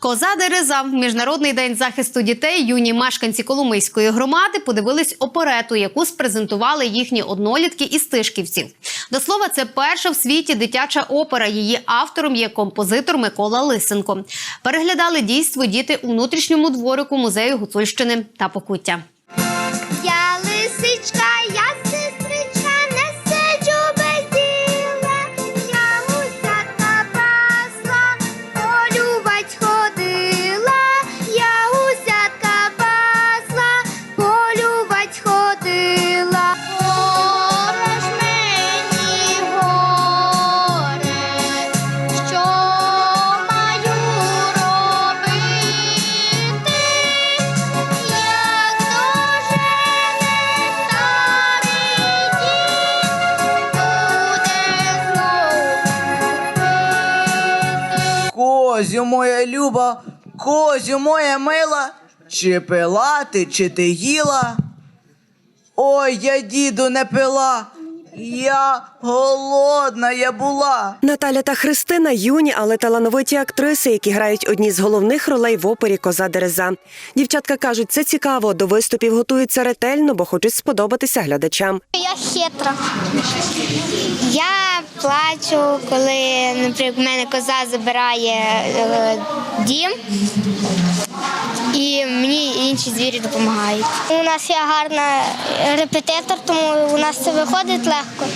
Коза Дереза, міжнародний день захисту дітей. Юні мешканці Коломийської громади подивились оперету, яку спрезентували їхні однолітки із тишківців. До слова, це перша в світі дитяча опера. Її автором є композитор Микола Лисенко. Переглядали дійство діти у внутрішньому дворику музею Гуцульщини та Покуття. Козю моя люба, козю моя мила, чи пила ти, чи ти їла? Ой, я діду не пила, я голодна я була. Наталя та Христина юні, але талановиті актриси, які грають одні з головних ролей в опері Коза Дереза. Дівчатка кажуть, це цікаво. До виступів готуються ретельно, бо хочуть сподобатися глядачам. Я хитра. Я плачу, коли, наприклад, мене коза забирає е, дім. І мені інші звірі допомагають. У нас є гарна репетитор, тому у нас це виходить легко.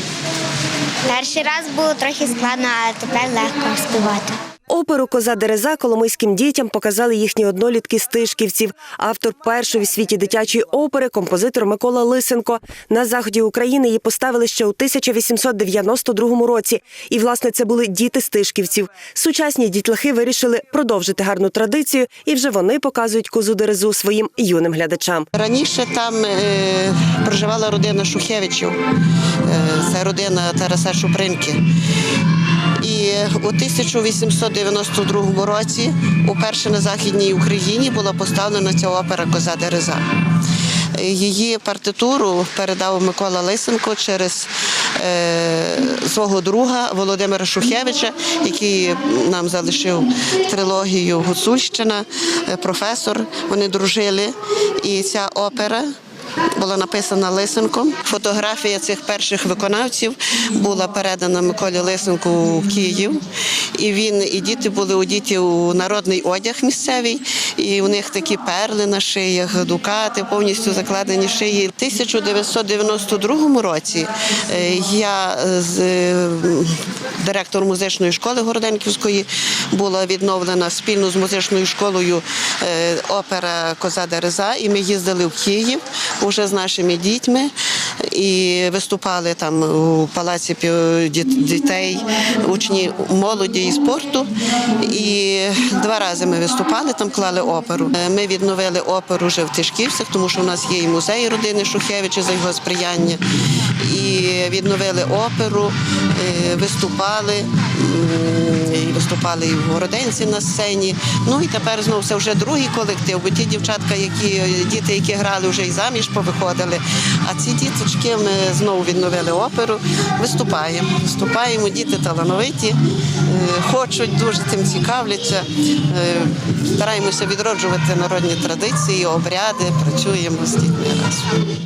Перший раз було трохи складно, а тепер легко співати. Оперу Коза Дереза коломийським дітям показали їхні однолітки з Тишківців. Автор першої в світі дитячої опери, композитор Микола Лисенко. На заході України її поставили ще у 1892 році. І, власне, це були діти з Тишківців. Сучасні дітлахи вирішили продовжити гарну традицію, і вже вони показують козу Дерезу своїм юним глядачам. Раніше там е, проживала родина Шухевичів, е, це родина Тараса Шупринки. У 1892 році уперше на Західній Україні була поставлена ця опера Коза Дереза. Її партитуру передав Микола Лисенко через е, свого друга Володимира Шухевича, який нам залишив трилогію Гуцульщина, е, професор. Вони дружили. І ця опера була написана Лисенком. Фотографія цих перших виконавців була передана Миколі Лисенку у Київ. І він і діти були у народний одяг місцевий, і у них такі перли на шиях, дукати повністю закладені шиї. У 1992 році е, я з е, директор музичної школи Городенківської була відновлена спільно з музичною школою е, опера Коза Дереза, і ми їздили в Київ уже з нашими дітьми і виступали там у палаці дітей, учні молоді і спорту. І два рази ми виступали, там клали оперу. Е, Ми відновили оперу вже в Тишківцях, тому що у нас є і музей родини Шухевича за його сприяння. І відновили оперу, е, виступали, і виступали і в Городенці на сцені. Ну і тепер знову це вже другий колектив, бо ті дівчатка, які діти, які грали, вже і заміж повиходили. А ці діточки ми знову відновили оперу, виступаємо. Виступаємо, діти талановиті, е, хочуть, дуже тим цікавляться. Е, Стараємося відроджувати народні традиції, обряди, працюємо з дітьми разом.